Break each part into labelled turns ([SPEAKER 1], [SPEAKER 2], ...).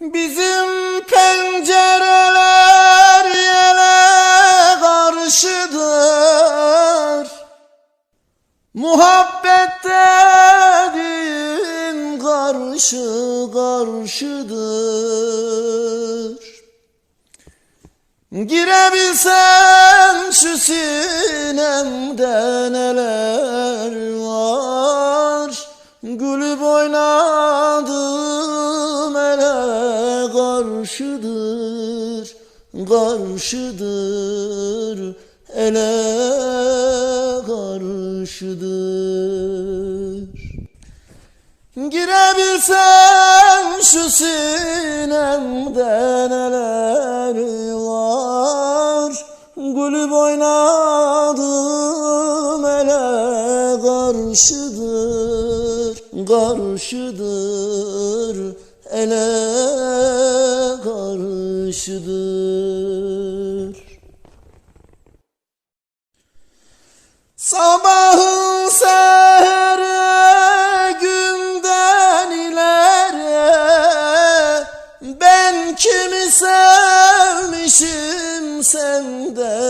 [SPEAKER 1] Bizim pencereler yele karşıdır. Muhabbet dediğin karşı karşıdır. Girebilsen şu sinemde neler var? Gülüp oynadım karşıdır Karşıdır. Ele karşıdır. Girebilsem şu sinemde neler var. Gülüp oynadım ele karşıdır Karşıdır ele karşıdır Sabahın sehre günden ileri Ben kimi sevmişim senden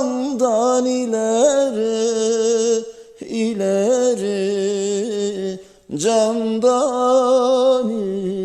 [SPEAKER 1] candan ileri ileri candan ileri